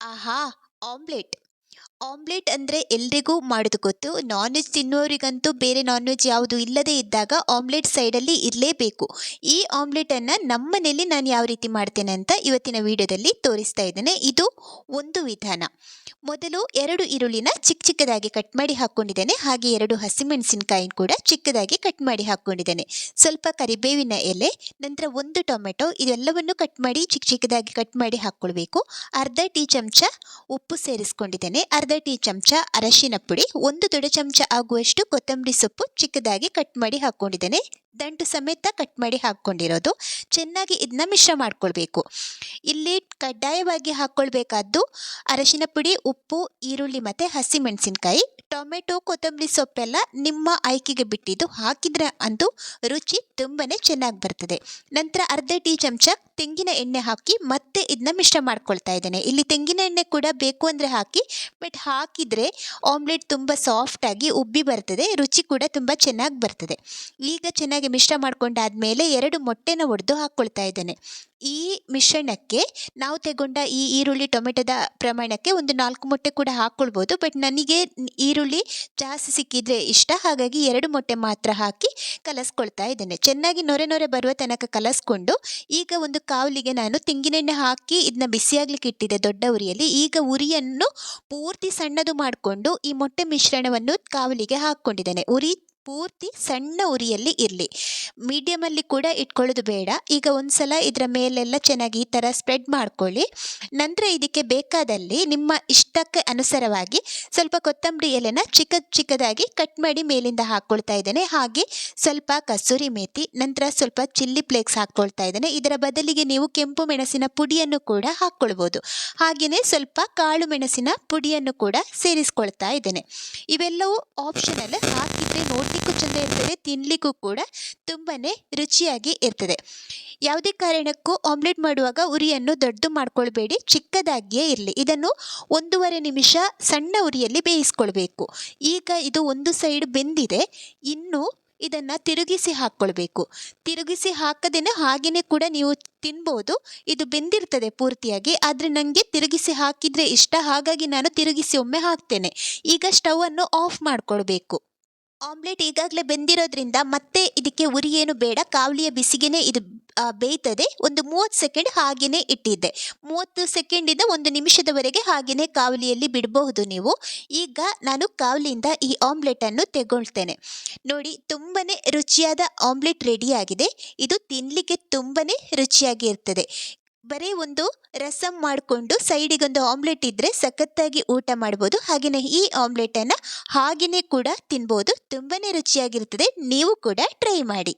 ಆಹಾ! Omelette. Omelette ಅಂದ್ರೆ ಎಲ್ರಿಗೂ ಮಾಡೋದು ಗೊತ್ತು. ನಾನ್ ವೆಜ್ ತಿನ್ನೋರಿಗಂತೂ ಬೇರೆ ನಾನ್ ವೆಜ್ ಯಾವುದು ಇಲ್ಲದೇ ಇದ್ದಾಗ ಆಮ್ಲೆಟ್ ಸೈಡಲ್ಲಿ ಇರಲೇಬೇಕು. ಈ ಆಮ್ಲೆಟನ್ನು ನಮ್ಮನೇಲಿ ನಾನು ಯಾವ ರೀತಿ ಮಾಡ್ತೇನೆ ಅಂತ ಇವತ್ತಿನ ವಿಡಿಯೋದಲ್ಲಿ ತೋರಿಸ್ತಾ ಇದ್ದೇನೆ. ಇದು ಒಂದು ವಿಧಾನ. ಮೊದಲು ಎರಡು ಈರುಳ್ಳಿನ ಚಿಕ್ಕ ಚಿಕ್ಕದಾಗಿ ಕಟ್ ಮಾಡಿ ಹಾಕ್ಕೊಂಡಿದ್ದೇನೆ. ಹಾಗೆ ಎರಡು ಹಸಿಮೆಣಸಿನಕಾಯಿನ ಕೂಡ ಚಿಕ್ಕದಾಗಿ ಕಟ್ ಮಾಡಿ ಹಾಕ್ಕೊಂಡಿದ್ದೇನೆ. ಸ್ವಲ್ಪ ಕರಿಬೇವಿನ ಎಲೆ, ನಂತರ ಒಂದು ಟೊಮೆಟೊ ಇದೆಲ್ಲವನ್ನು ಕಟ್ ಮಾಡಿ ಚಿಕ್ಕ ಚಿಕ್ಕದಾಗಿ ಕಟ್ ಮಾಡಿ ಹಾಕ್ಕೊಳ್ಬೇಕು. ಅರ್ಧ ಟೀ ಚಮಚ ಉಪ್ಪು ಸೇರಿಸ್ಕೊಂಡಿದ್ದೇನೆ. ಅರ್ಧ ಟೀ ಚಮಚ ಅರಶಿನ ಪುಡಿ, ಒಂದು ದೊಡ್ಡ ಚಮಚ ಆಗುವಷ್ಟು ಕೊತ್ತಂಬರಿ ಸೊಪ್ಪು ಚಿಕ್ಕದಾಗಿ ಕಟ್ ಮಾಡಿ ಹಾಕ್ಕೊಂಡಿದ್ದೇನೆ. ದಂಟು ಸಮೇತ ಕಟ್ ಮಾಡಿ ಹಾಕ್ಕೊಂಡಿರೋದು. ಚೆನ್ನಾಗಿ ಇದನ್ನ ಮಿಶ್ರ ಮಾಡ್ಕೊಳ್ಬೇಕು. ಇಲ್ಲಿ ಕಡ್ಡಾಯವಾಗಿ ಹಾಕ್ಕೊಳ್ಬೇಕಾದ್ದು ಅರಶಿನ ಪುಡಿ, ಉಪ್ಪು, ಈರುಳ್ಳಿ ಮತ್ತು ಹಸಿಮೆಣಸಿನಕಾಯಿ. ಟೊಮೆಟೊ, ಕೊತ್ತಂಬರಿ ಸೊಪ್ಪೆಲ್ಲ ನಿಮ್ಮ ಆಯ್ಕೆಗೆ ಬಿಟ್ಟಿದ್ದು. ಹಾಕಿದರೆ ಅಂತೂ ರುಚಿ ತುಂಬಾ ಚೆನ್ನಾಗಿ ಬರ್ತದೆ. ನಂತರ ಅರ್ಧ ಟೀ ಚಮಚ ತೆಂಗಿನ ಎಣ್ಣೆ ಹಾಕಿ ಮತ್ತೆ ಇದನ್ನ ಮಿಶ್ರ ಮಾಡ್ಕೊಳ್ತಾ ಇದ್ದೇನೆ. ಇಲ್ಲಿ ತೆಂಗಿನ ಎಣ್ಣೆ ಕೂಡ ಬೇಕು ಅಂದರೆ ಹಾಕಿ, ಬಟ್ ಹಾಕಿದರೆ ಆಮ್ಲೆಟ್ ತುಂಬ ಸಾಫ್ಟಾಗಿ ಉಬ್ಬಿ ಬರ್ತದೆ. ರುಚಿ ಕೂಡ ತುಂಬ ಚೆನ್ನಾಗಿ ಬರ್ತದೆ. ಈಗ ಚೆನ್ನಾಗಿ ಮಿಶ್ರ ಮಾಡ್ಕೊಂಡಾದ ಮೇಲೆ ಎರಡು ಮೊಟ್ಟೆನ ಒಡೆದು ಹಾಕ್ಕೊಳ್ತಾ ಇದ್ದೇನೆ. ಈ ಮಿಶ್ರಣಕ್ಕೆ ನಾವು ತೆಗೊಂಡ ಈ ಈರುಳ್ಳಿ, ಟೊಮೆಟೊದ ಪ್ರಮಾಣಕ್ಕೆ ಒಂದು ನಾಲ್ಕು ಮೊಟ್ಟೆ ಕೂಡ ಹಾಕ್ಕೊಳ್ಬೋದು. ಬಟ್ ನನಗೆ ಈರುಳ್ಳಿ ಜಾಸ್ತಿ ಸಿಕ್ಕಿದರೆ ಇಷ್ಟ. ಹಾಗಾಗಿ ಎರಡು ಮೊಟ್ಟೆ ಮಾತ್ರ ಹಾಕಿ ಕಲಸ್ಕೊಳ್ತಾ ಇದ್ದೇನೆ. ಚೆನ್ನಾಗಿ ನೊರೆ ನೊರೆ ಬರುವ ತನಕ ಕಲಸ್ಕೊಂಡು ಈಗ ಒಂದು ಕಾವಲಿಗೆ ನಾನು ತೆಂಗಿನೆಣ್ಣೆ ಹಾಕಿ ಇದನ್ನ ಬಿಸಿಯಾಗ್ಲಿಕ್ಕೆ ಇಟ್ಟಿದ್ದೆ ದೊಡ್ಡ ಉರಿಯಲ್ಲಿ. ಈಗ ಉರಿಯನ್ನು ಪೂರ್ತಿ ಸಣ್ಣದು ಮಾಡಿಕೊಂಡು ಈ ಮೊಟ್ಟೆ ಮಿಶ್ರಣವನ್ನು ಕಾವಲಿಗೆ ಹಾಕ್ಕೊಂಡಿದ್ದೇನೆ. ಉರಿ ಪೂರ್ತಿ ಸಣ್ಣ ಉರಿಯಲ್ಲಿ ಇರಲಿ. ಮೀಡಿಯಮಲ್ಲಿ ಕೂಡ ಇಟ್ಕೊಳ್ಳೋದು ಬೇಡ. ಈಗ ಒಂದ್ಸಲ ಇದರ ಮೇಲೆಲ್ಲ ಚೆನ್ನಾಗಿ ಈ ಥರ ಸ್ಪ್ರೆಡ್ ಮಾಡ್ಕೊಳ್ಳಿ. ನಂತರ ಇದಕ್ಕೆ ಬೇಕಾದಲ್ಲಿ ನಿಮ್ಮ ಇಷ್ಟಕ್ಕೆ ಅನುಸಾರವಾಗಿ ಸ್ವಲ್ಪ ಕೊತ್ತಂಬರಿ ಎಲೆನ ಚಿಕ್ಕ ಚಿಕ್ಕದಾಗಿ ಕಟ್ ಮಾಡಿ ಮೇಲಿಂದ ಹಾಕ್ಕೊಳ್ತಾ ಇದ್ದೇನೆ. ಹಾಗೆ ಸ್ವಲ್ಪ ಕಸೂರಿ ಮೇಥಿ, ನಂತರ ಸ್ವಲ್ಪ ಚಿಲ್ಲಿ ಫ್ಲೇಕ್ಸ್ ಹಾಕ್ಕೊಳ್ತಾ ಇದ್ದೇನೆ. ಇದರ ಬದಲಿಗೆ ನೀವು ಕೆಂಪು ಮೆಣಸಿನ ಪುಡಿಯನ್ನು ಕೂಡ ಹಾಕ್ಕೊಳ್ಬೋದು. ಹಾಗೆಯೇ ಸ್ವಲ್ಪ ಕಾಳು ಮೆಣಸಿನ ಪುಡಿಯನ್ನು ಕೂಡ ಸೇರಿಸ್ಕೊಳ್ತಾ ಇದ್ದೇನೆ. ಇವೆಲ್ಲವೂ ಆಪ್ಷನಲ್. ಹಾಕಿದರೆ ನೋಡಲಿಕ್ಕೂ ಚೆಂದ ಇರ್ತದೆ, ತಿನ್ನಲಿಕ್ಕೂ ಕೂಡ ತುಂಬಾ ರುಚಿಯಾಗಿ ಇರ್ತದೆ. ಯಾವುದೇ ಕಾರಣಕ್ಕೂ ಆಮ್ಲೆಟ್ ಮಾಡುವಾಗ ಉರಿಯನ್ನು ದೊಡ್ಡದು ಮಾಡ್ಕೊಳ್ಬೇಡಿ. ಚಿಕ್ಕದಾಗಿಯೇ ಇರಲಿ. ಇದನ್ನು ಒಂದೂವರೆ ನಿಮಿಷ ಸಣ್ಣ ಉರಿಯಲ್ಲಿ ಬೇಯಿಸ್ಕೊಳ್ಬೇಕು. ಈಗ ಇದು ಒಂದು ಸೈಡ್ ಬೆಂದಿದೆ. ಇನ್ನು ಇದನ್ನು ತಿರುಗಿಸಿ ಹಾಕ್ಕೊಳ್ಬೇಕು. ತಿರುಗಿಸಿ ಹಾಕದೇನೆ ಹಾಗೆಯೇ ಕೂಡ ನೀವು ತಿನ್ಬೋದು. ಇದು ಬೆಂದಿರ್ತದೆ ಪೂರ್ತಿಯಾಗಿ. ಆದರೆ ನನಗೆ ತಿರುಗಿಸಿ ಹಾಕಿದರೆ ಇಷ್ಟ. ಹಾಗಾಗಿ ನಾನು ತಿರುಗಿಸಿ ಒಮ್ಮೆ ಹಾಕ್ತೇನೆ. ಈಗ ಸ್ಟವನ್ನು ಆಫ್ ಮಾಡ್ಕೊಳ್ಬೇಕು. ಆಮ್ಲೆಟ್ ಈಗಾಗಲೇ ಬೆಂದಿರೋದ್ರಿಂದ ಮತ್ತೆ ಇದಕ್ಕೆ ಉರಿ ಏನು ಬೇಡ. ಕಾವಲಿಯ ಬಿಸಿಗೆನೇ ಇದು ಬೇಯ್ತದೆ. ಒಂದು ಮೂವತ್ತು ಸೆಕೆಂಡ್ ಹಾಗೆಯೇ ಇಟ್ಟಿದ್ದೆ. ಮೂವತ್ತು ಸೆಕೆಂಡಿಂದ ಒಂದು ನಿಮಿಷದವರೆಗೆ ಹಾಗೆಯೇ ಕಾವಲಿಯಲ್ಲಿ ಬಿಡಬಹುದು ನೀವು. ಈಗ ನಾನು ಕಾವಲಿಯಿಂದ ಈ ಆಮ್ಲೆಟನ್ನು ತೆಗೊಳ್ತೇನೆ. ನೋಡಿ ತುಂಬಾ ರುಚಿಯಾದ ಆಮ್ಲೆಟ್ ರೆಡಿಯಾಗಿದೆ. ಇದು ತಿನ್ನಲಿಕ್ಕೆ ತುಂಬಾ ರುಚಿಯಾಗಿ ಇರ್ತದೆ. ಬರೀ ಒಂದು ರಸಂ ಮಾಡಿಕೊಂಡು ಸೈಡಿಗೊಂದು ಆಮ್ಲೆಟ್ ಇದ್ದರೆ ಸಖತ್ತಾಗಿ ಊಟ ಮಾಡ್ಬೋದು. ಹಾಗೆಯೇ ಈ ಆಮ್ಲೆಟನ್ನು ಹಾಗೆಯೇ ಕೂಡ ತಿನ್ಬೋದು. ತುಂಬಾ ರುಚಿಯಾಗಿರ್ತದೆ. ನೀವು ಕೂಡ ಟ್ರೈ ಮಾಡಿ.